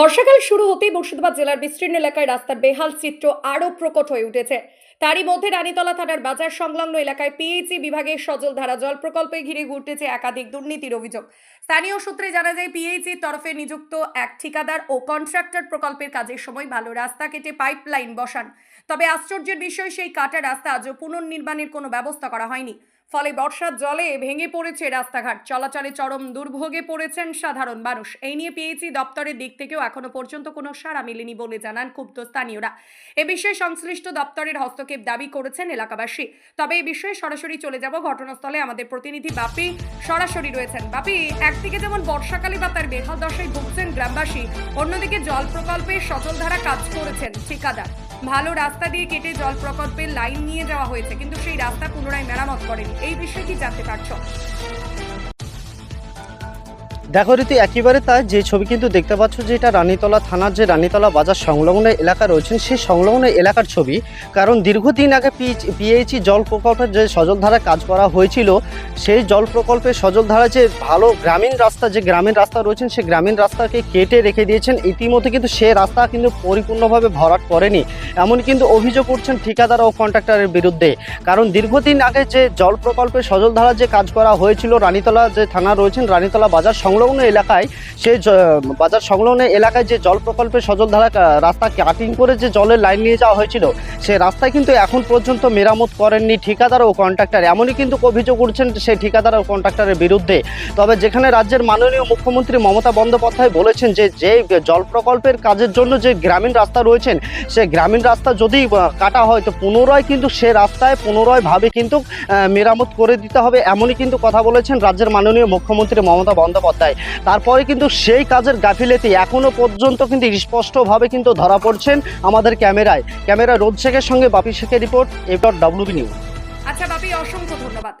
বর্ষাকাল শুরু হতেই মুর্শিদাবাদ জেলার বিস্তীর্ণ এলাকায় রাস্তার বেহাল চিত্র আরও প্রকট হয়ে উঠেছে। তারই মধ্যে রানীতলা থানার বাজার সংলগ্ন এলাকায় পিএইচি বিভাগের সজল ধারা জল প্রকল্পে ঘিরে ঘুরতেছে একাধিক দুর্নীতির অভিযোগ। স্থানীয় সূত্রে জানা যায় পিএইচির তরফে নিযুক্ত এক ঠিকাদার ও কন্ট্রাক্টর প্রকল্পের কাজের সময় ভালো রাস্তা কেটে পাইপলাইন বসান। তবে আশ্চর্যের বিষয়, সেই কাটা রাস্তা আজও পুনর্নির্মাণের কোনো ব্যবস্থা করা হয়নি। ফলে বর্ষার জলে ভেঙে পড়েছে রাস্তাঘাট। চলাচলে চরম দুর্ভোগে পড়েছেন সাধারণ মানুষ। এই নিয়ে পিএইচি দপ্তরের দিক থেকেও এখনও পর্যন্ত কোনো সাড়া মেলেনি বলে জানান ক্ষুব্ধ স্থানীয়রা। এ বিষয়ে সংশ্লিষ্ট দপ্তরের হস্তক্ষেপ দাবি করেছেন এলাকাবাসী। তবে এই বিষয়ে সরাসরি চলে যাব ঘটনাস্থলে। আমাদের প্রতিনিধি বাপি সরাসরি রয়েছেন। বাপি, একদিকে যেমন বর্ষাকালে বা তার বেহাল দশায় ভুগছেন গ্রামবাসী, অন্যদিকে জল প্রকল্পে সচলধারা কাজ করেছেন ঠিকাদার। ভালো রাস্তা দিয়ে কেটে জল প্রকল্পের লাইন নিয়ে যাওয়া হয়েছে, কিন্তু সেই রাস্তা পুনরায় মেরামত করেনি। এই বিষয়ে কি জানতে পারছ? দেখো রীতি, একেবারে তাই যে ছবি কিন্তু দেখতে পাচ্ছ যে এটা রানীতলা থানার যে রানীতলা বাজার সংলগ্ন এলাকা রয়েছেন সেই সংলগ্ন এলাকার ছবি। কারণ দীর্ঘদিন আগে পিএইচি জল প্রকল্পের যে সজলধারা কাজ করা হয়েছিল, সেই জল প্রকল্পের সজলধারা যে ভালো গ্রামীণ রাস্তা, যে গ্রামীণ রাস্তা রয়েছেন সেই গ্রামীণ রাস্তাকে কেটে রেখে দিয়েছেন। ইতিমধ্যে কিন্তু সে রাস্তা কিন্তু পরিপূর্ণভাবে ভরাট করেনি। এমন কিন্তু অভিযোগ করছেন ঠিকাদার ও কন্ট্রাক্টরের বিরুদ্ধে। কারণ দীর্ঘদিন আগে যে জল প্রকল্পের সজলধারা যে কাজ করা হয়েছিল, রানীতলা যে থানা রয়েছেন, রানীতলা বাজার সংলগ্ন এলাকায় সেই বাজার সংলগ্ন এলাকায় যে জল প্রকল্পের সজলধারা রাস্তা কাটিং করে যে জলের লাইন নিয়ে যাওয়া হয়েছিল সেই রাস্তায় কিন্তু এখন পর্যন্ত মেরামত করেননি ঠিকাদার ও কন্ট্রাক্টর এমনই কিন্তু অভিযোগ করছেন সেই ঠিকাদার ও কন্ট্রাক্টরের বিরুদ্ধে। তবে যেখানে রাজ্যের মাননীয় মুখ্যমন্ত্রী মমতা বন্দ্যোপাধ্যায় বলেছেন যে যে জল প্রকল্পের কাজের জন্য যে গ্রামীণ রাস্তা রয়েছেন, সে গ্রামীণ রাস্তা যদি কাটা হয়, তো পুনরায় কিন্তু সে রাস্তায় পুনরায় ভাবে কিন্তু মেরামত করে দিতে হবে। এমনই কিন্তু কথা বলেছেন রাজ্যের মাননীয় মুখ্যমন্ত্রী মমতা বন্দ্যোপাধ্যায়। তারপরে কিন্তু সেই কাজের গাফিলেতি এখনও পর্যন্ত কিন্তু স্পষ্টভাবে কিন্তু ধরা পড়ছেন আমাদের ক্যামেরায়। ক্যামেরা রোদ শেখের সঙ্গে বাপি শেখের রিপোর্ট এবার ডাব্লিউবি নিউজ আচ্ছা বাপি, অসংখ্য ধন্যবাদ।